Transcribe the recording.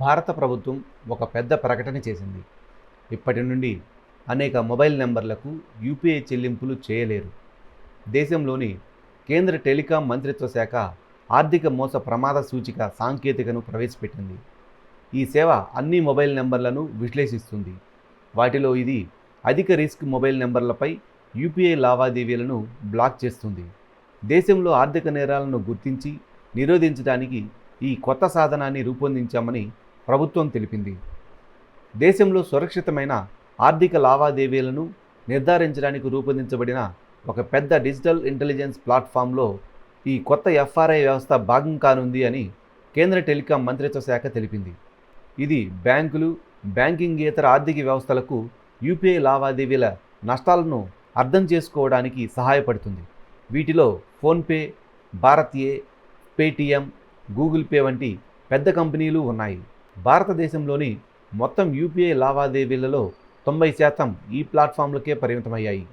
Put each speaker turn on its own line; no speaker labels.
భారత ప్రభుత్వం ఒక పెద్ద ప్రకటన చేసింది. ఇప్పటి నుండి అనేక మొబైల్ నెంబర్లకు యూపీఐ చెల్లింపులు చేయలేరు. దేశంలోని కేంద్ర టెలికాం మంత్రిత్వ శాఖ ఆర్థిక మోస ప్రమాద సూచిక సాంకేతికను ప్రవేశపెట్టింది. ఈ సేవ అన్ని మొబైల్ నెంబర్లను విశ్లేషిస్తుంది. వాటిలో ఇది అధిక రిస్క్ మొబైల్ నెంబర్లపై యూపీఐ లావాదేవీలను బ్లాక్ చేస్తుంది. దేశంలో ఆర్థిక నేరాలను గుర్తించి నిరోధించడానికి ఈ కొత్త సాధనాన్ని రూపొందించామని ప్రభుత్వం తెలిపింది. దేశంలో సురక్షితమైన ఆర్థిక లావాదేవీలను నిర్ధారించడానికి రూపొందించబడిన ఒక పెద్ద డిజిటల్ ఇంటెలిజెన్స్ ప్లాట్ఫామ్లో ఈ కొత్త ఎఫ్ఆర్ఐ వ్యవస్థ భాగం కానుంది అని కేంద్ర టెలికాం మంత్రిత్వ శాఖ తెలిపింది. ఇది బ్యాంకులు బ్యాంకింగేతర ఆర్థిక వ్యవస్థలకు యూపీఐ లావాదేవీల నష్టాలను అర్థం చేసుకోవడానికి సహాయపడుతుంది. వీటిలో ఫోన్పే భారతీయ పేటీఎం గూగుల్ పే వంటి పెద్ద కంపెనీలు ఉన్నాయి. భారతదేశంలోని మొత్తం యూపీఐ లావాదేవీలలో తొంభై శాతం ఈ ప్లాట్ఫామ్లకే పరిమితమయ్యాయి.